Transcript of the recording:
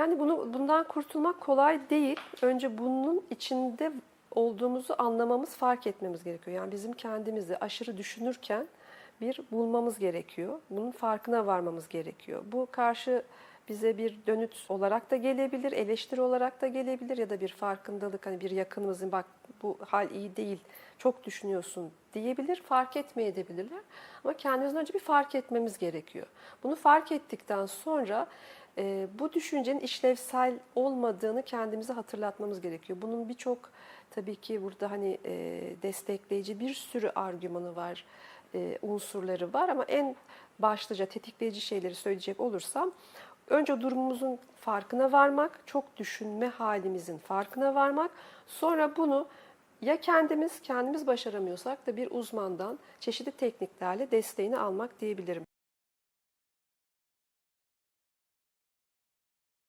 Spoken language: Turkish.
Yani bunu bundan kurtulmak kolay değil. Önce bunun içinde olduğumuzu anlamamız, fark etmemiz gerekiyor. Yani bizim kendimizi aşırı düşünürken bir bulmamız gerekiyor. Bunun farkına varmamız gerekiyor. Bu karşı bize bir dönüt olarak da gelebilir, eleştiri olarak da gelebilir ya da bir farkındalık hani bir yakınımızın bak bu hal iyi değil, çok düşünüyorsun diyebilir, fark etmeyebilirler. Ama kendimizden önce bir fark etmemiz gerekiyor. Bunu fark ettikten sonra e, bu düşüncenin işlevsel olmadığını kendimize hatırlatmamız gerekiyor. Bunun birçok tabii ki burada hani e, destekleyici bir sürü argümanı var, e, unsurları var ama en başlıca tetikleyici şeyleri söyleyecek olursam önce durumumuzun farkına varmak, çok düşünme halimizin farkına varmak, sonra bunu ya kendimiz kendimiz başaramıyorsak da bir uzmandan çeşitli tekniklerle desteğini almak diyebilirim.